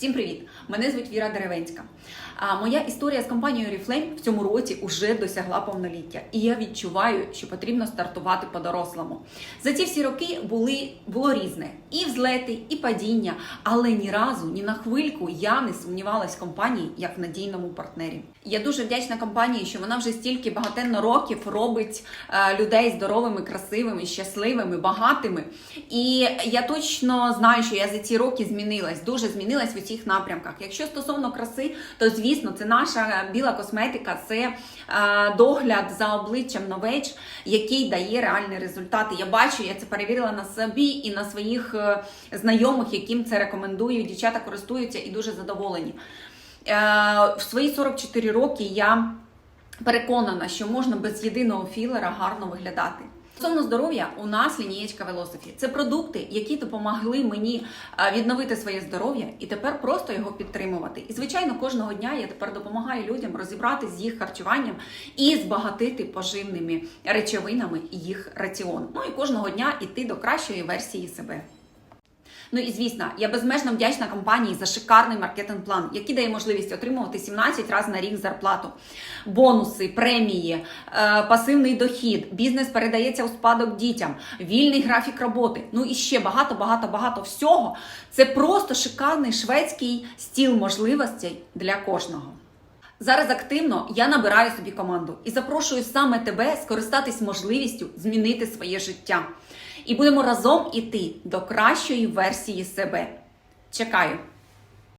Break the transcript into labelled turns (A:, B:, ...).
A: Всім привіт! Мене звуть Віра Деревенська. А моя історія з компанією Oriflame в цьому році вже досягла повноліття, і я відчуваю, що потрібно стартувати по-дорослому. За ці всі роки були було різне і взлети, і падіння, але ні разу, ні на хвильку я не сумнівалась в компанії як в надійному партнері. Я дуже вдячна компанії, що вона вже стільки багатенно років робить е, людей здоровими, красивими, щасливими, багатими. І я точно знаю, що я за ці роки змінилась, дуже змінилась в усіх напрямках. Якщо стосовно краси, то звісно, це наша біла косметика, це е, догляд за обличчям новеч, який дає реальні результати. Я бачу, я це перевірила на собі і на своїх е, знайомих, яким це рекомендую. Дівчата користуються і дуже задоволені. Е, в свої 44 роки я переконана, що можна без єдиного філера гарно виглядати. Стосовно здоров'я, у нас лінієчка Velocity. Це продукти, які допомогли мені е, відновити своє здоров'я і тепер просто його підтримувати. І звичайно, кожного дня я тепер допомагаю людям розібрати з їх харчуванням і збагатити поживними речовинами їх раціон. Ну і кожного дня іти до кращої версії себе. Ну і звісно, я безмежно вдячна компанії за шикарний маркетинг-план, який дає можливість отримувати 17 разів на рік зарплату, бонуси, премії, е, пасивний дохід, бізнес передається у спадок дітям, вільний графік роботи. Ну і ще багато, багато, багато всього. Це просто шикарний шведський стіл можливостей для кожного. Зараз активно я набираю собі команду і запрошую саме тебе скористатись можливістю змінити своє життя. І будемо разом іти до кращої версії себе. Чекаю!